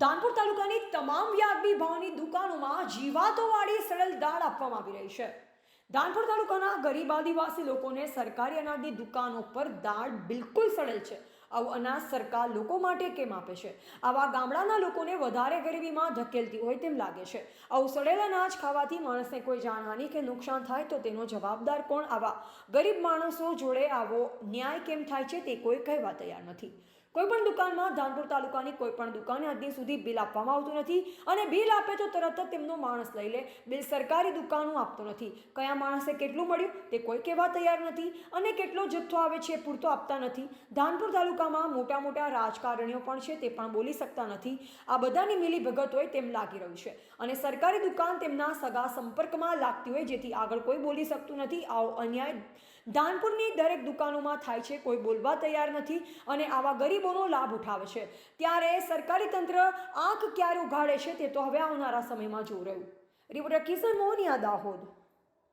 ધાનપુર તાલુકાની તમામ વ્યાજબી ભાવની દુકાનોમાં જીવાતોવાળી સરળ દાળ આપવામાં આવી રહી છે. ધાનપુર તાલુકાના ગરીબ આદિવાસી લોકોને સરકારી અનાજની દુકાનો પર દાળ બિલકુલ સડેલ છે. આવું અનાજ સરકાર લોકો માટે કેમ આપે છે? આવા ગામડાના લોકોને વધારે ગરીબીમાં ધકેલતી હોય તેમ લાગે છે. આવું સડેલ અનાજ ખાવાથી માણસને કોઈ જાનહાનિ કે નુકસાન થાય તો તેનો જવાબદાર કોણ? આવા ગરીબ માણસો જોડે આવો ન્યાય કેમ થાય છે તે કોઈ કહેવા તૈયાર નથી. કોઈ પણ દુકાનમાં ધાનપુર તાલુકાની કોઈ પણ દુકાને આજ સુધી બિલ આપવામાં આવતું નથી અને બિલ આપે તો તરત જ તેમનો માણસ લઈ લે. બિલ સરકારી દુકાનો આપતો નથી. કયા માણસે કેટલું મળ્યું તે કોઈ કહેવા તૈયાર નથી અને કેટલો જથ્થો આવે છે પૂરતો આપતા નથી. ધાનપુર તાલુકામાં મોટા મોટા રાજકારણીઓ પણ છે, તે પણ બોલી શકતા નથી. આ બધાની મિલી ભગત હોય તેમ લાગી રહ્યું છે. અને સરકારી દુકાન તેમના સગા સંપર્કમાં લાગતી હોય, જેથી આગળ કોઈ બોલી શકતું નથી. આવો અન્યાય ધાનપુરની દરેક દુકાનોમાં થાય છે, કોઈ બોલવા તૈયાર નથી અને આવા ગરીબોનો લાભ ઉઠાવે છે. ત્યારે સરકારી તંત્ર આંખ ક્યારે ઉઘાડે છે, તે તો હવે આવનારા સમયમાં જોઈ રહ્યું. રિપોર્ટર કિશન મોહનિયા દાહોદ.